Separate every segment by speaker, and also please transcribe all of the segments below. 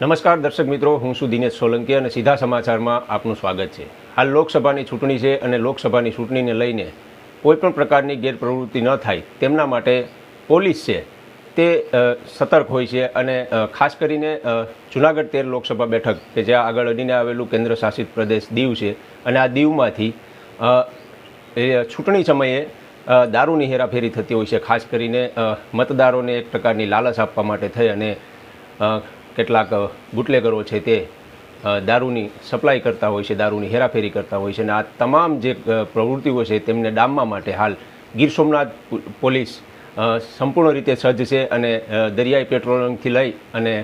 Speaker 1: નમસ્કાર દર્શક મિત્રો, હું છું દિનેશ સોલંકી અને સીધા સમાચારમાં આપનું સ્વાગત છે. હાલ લોકસભાની ચૂંટણી છે અને લોકસભાની ચૂંટણીને લઈને કોઈપણ પ્રકારની ગેરપ્રવૃત્તિ ન થાય તેમના માટે પોલીસ છે તે સતર્ક હોય છે અને ખાસ કરીને જુનાગઢ તેર લોકસભા બેઠક કે જ્યાં આગળ અડીને આવેલું કેન્દ્ર શાસિત પ્રદેશ દીવ છે અને આ દીવમાંથી ચૂંટણી સમયે દારૂની હેરાફેરી થતી હોય છે. ખાસ કરીને મતદારોને એક પ્રકારની લાલચ આપવા માટે થઈ અને કેટલાક બુટલેગરો છે તે દારૂની સપ્લાય કરતા હોય છે, દારૂની હેરાફેરી કરતા હોય છે અને આ તમામ જે પ્રવૃત્તિઓ છે તેમને ડામવા માટે હાલ ગીર સોમનાથ પોલીસ સંપૂર્ણ રીતે સજ્જ છે અને દરિયાઈ પેટ્રોલિંગથી લઈ અને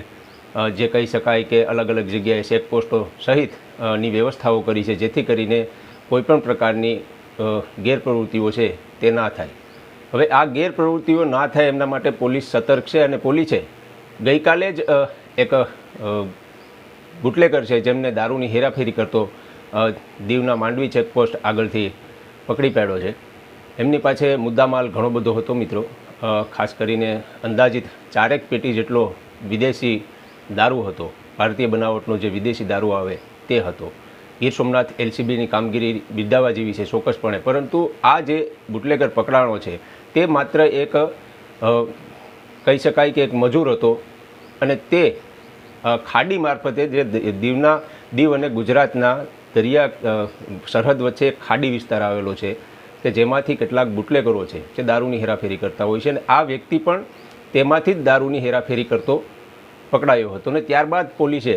Speaker 1: જે કહી શકાય કે અલગ અલગ જગ્યાએ ચેકપોસ્ટો સહિતની વ્યવસ્થાઓ કરી છે જેથી કરીને કોઈપણ પ્રકારની ગેરપ્રવૃત્તિઓ છે તે ના થાય. હવે આ ગેરપ્રવૃત્તિઓ ના થાય એમના માટે પોલીસ સતર્ક છે અને પોલીસે ગઈકાલે જ એક બુટલેકર છે જેમને દારૂની હેરાફેરી કરતો દીવના માંડવી ચેકપોસ્ટ આગળથી પકડી પાડ્યો છે. એમની પાસે મુદ્દામાલ ઘણો બધો હતો મિત્રો. ખાસ કરીને અંદાજિત ચારેક પેટી જેટલો વિદેશી દારૂ હતો. ભારતીય બનાવટનો જે વિદેશી દારૂ આવે તે હતો. ગીર સોમનાથ એલસીબીની કામગીરી બિરદાવવા જેવી છે ચોક્કસપણે. પરંતુ આ જે બુટલેકર પકડાણો છે, તે માત્ર એક કહી શકાય કે એક મજૂર હતો અને તે ખાડી મારફતે જે દીવના, દીવ અને ગુજરાતના દરિયા સરહદ વચ્ચે ખાડી વિસ્તાર આવેલો છે કે જેમાંથી કેટલાક બુટલેગરો છે જે દારૂની હેરાફેરી કરતા હોય છે અને આ વ્યક્તિ પણ તેમાંથી જ દારૂની હેરાફેરી કરતો પકડાયો હતો અને ત્યારબાદ પોલીસે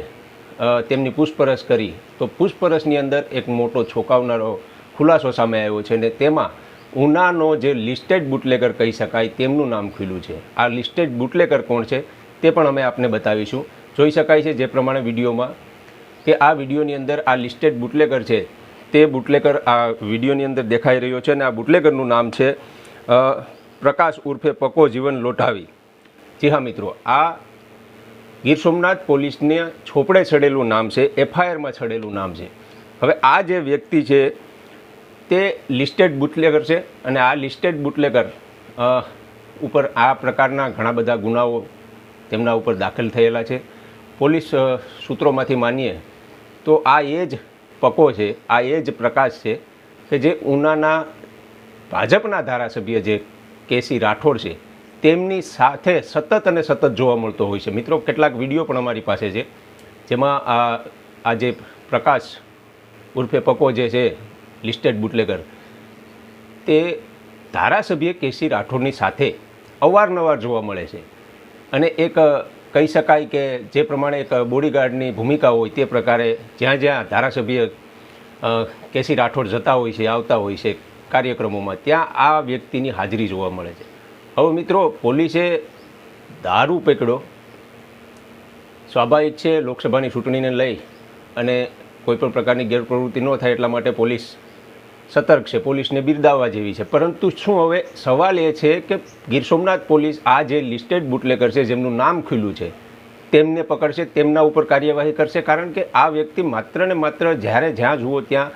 Speaker 1: તેમની પૂછપરછ કરી. તો પૂછપરછની અંદર એક મોટો છોંકાવનારો ખુલાસો સામે આવ્યો છે અને તેમાં ઉનાનો જે લિસ્ટેડ બુટલેગર કહી શકાય તેમનું નામ ખુલ્યું છે. આ લિસ્ટેડ બુટલેગર કોણ છે તે પણ અમે આપને બતાવીશું. જોઈ શકાય છે જે પ્રમાણે વિડીયોમાં કે આ વિડીયોની અંદર આ લિસ્ટેડ બુટલેકર છે તે બુટલેકર આ વિડીયોની અંદર દેખાઈ રહ્યો છે અને આ બુટલેકરનું નામ છે પ્રકાશ ઉર્ફે પકો જીવન લોઢાવી. જી હા મિત્રો, આ ગીર સોમનાથ પોલીસને છોપડે ચડેલું નામ છે, એફઆઈઆરમાં ચડેલું નામ છે. હવે આ જે વ્યક્તિ છે તે લિસ્ટેડ બુટલેકર છે અને આ લિસ્ટેડ બુટલેકર ઉપર આ પ્રકારના ઘણા બધા ગુનાઓ તેમના ઉપર દાખલ થયેલા છે. પોલીસ સૂત્રોમાંથી માનીએ, તો આ એ જ પકો છે, આ એ જ પ્રકાશ છે કે જે ઉનાના ભાજપના ધારાસભ્ય જે કેસી રાઠોડ છે, તેમની સાથે સતત અને સતત જોવા મળતો હોય છે. મિત્રો, કેટલાક વીડિયો પણ અમારી પાસે છે, જેમાં આ આ જે પ્રકાશ ઉર્ફે પકો જે છે, લિસ્ટેડ બુટલેગર, તે ધારાસભ્ય કેસી રાઠોડની સાથે અવારનવાર જોવા મળે છે. અને એક કહી શકાય કે જે પ્રમાણે એક બોડીગાર્ડની ભૂમિકા હોય તે પ્રકારે જ્યાં જ્યાં ધારાસભ્ય કેસી રાઠોડ જતા હોય છે, આવતા હોય છે કાર્યક્રમોમાં, ત્યાં આ વ્યક્તિની હાજરી જોવા મળે છે. હવે મિત્રો, પોલીસે દારૂ પકડ્યો સ્વાભાવિક છે, લોકસભાની ચૂંટણીને લઈ અને કોઈપણ પ્રકારની ગેરપ્રવૃત્તિ ન થાય એટલા માટે પોલીસ સતર્ક છે, પોલીસને બિરદાવવા જેવી છે. પરંતુ શું હવે સવાલ એ છે કે ગીર સોમનાથ પોલીસ આ જે લિસ્ટેડ બુટલેકર છે, જેમનું નામ ખુલ્લું છે, તેમને પકડશે, તેમના ઉપર કાર્યવાહી કરશે? કારણ કે આ વ્યક્તિ માત્ર ને માત્ર જ્યારે જ્યાં જુઓ ત્યાં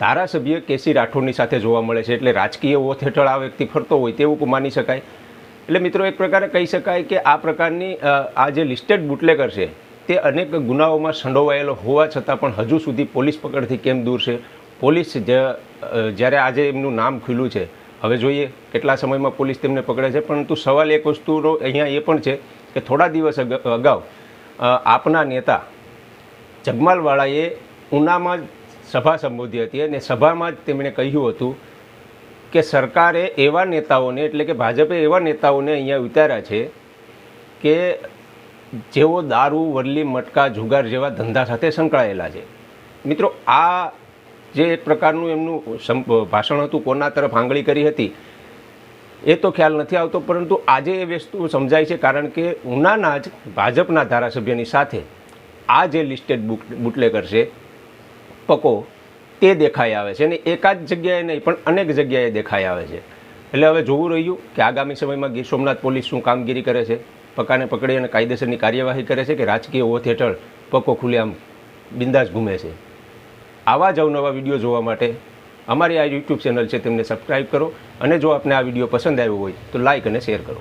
Speaker 1: ધારાસભ્ય કેસી રાઠોડની સાથે જોવા મળે છે. એટલે રાજકીય ઓથ હેઠળ આ વ્યક્તિ ફરતો હોય તેવું માની શકાય? એટલે મિત્રો એક પ્રકારે કહી શકાય કે આ પ્રકારની આ જે લિસ્ટેડ બુટલેકર છે, તે અનેક ગુનાઓમાં સંડોવાયેલો હોવા છતાં પણ હજુ સુધી પોલીસ પકડથી કેમ દૂર છે? પોલીસ જ જ્યારે આજે એમનું નામ ખુલ્યું છે, હવે જોઈએ કેટલા સમયમાં પોલીસ તેમને પકડે છે, પરંતુ સવાલ એક વસ્તુનો અહીંયા એ પણ છે કે થોડા દિવસ અગાઉ આપના નેતા જગમાલવાળાએ ઉનામાં સભા સંબોધી હતી અને સભામાં જ તેમણે કહ્યું હતું કે સરકારે એવા નેતાઓને, એટલે કે ભાજપે એવા નેતાઓને અહીંયા ઉતાર્યા છે કે જેઓ દારૂ, વરલી, મટકા, જુગાર જેવા ધંધા સાથે સંકળાયેલા છે. મિત્રો, આ જે એક પ્રકારનું એમનું ભાષણ હતું, કોના તરફ આંગળી કરી હતી, એ તો ખ્યાલ નથી આવતો, પરંતુ આજે એ વસ્તુ સમજાય છે, કારણ કે ઉનાના જ ભાજપના ધારાસભ્યની સાથે આ જે લિસ્ટેડ બુક બુટલેકર છે, પકો, તે દેખાઈ આવે છે, અને એકાદ જગ્યાએ નહીં, પણ અનેક જગ્યાએ દેખાઈ આવે છે. એટલે હવે જોવું રહ્યું કે આગામી સમયમાં ગીર સોમનાથ પોલીસ શું કામગીરી કરે છે, પકાને પકડી અને કાયદેસરની કાર્યવાહી કરે છે, કે રાજકીય ઓથ હેઠળ પકો ખુલ્લેઆમ બિંદાસ ઘૂમે છે. આવા જ અવનવા વીડિયો જોવા માટે અમારી આ યુટ્યુબ ચેનલ છે, તેમને સબસ્ક્રાઈબ કરો અને જો આપને આ વીડિયો પસંદ આવ્યો હોય તો લાઈક અને શેર કરો.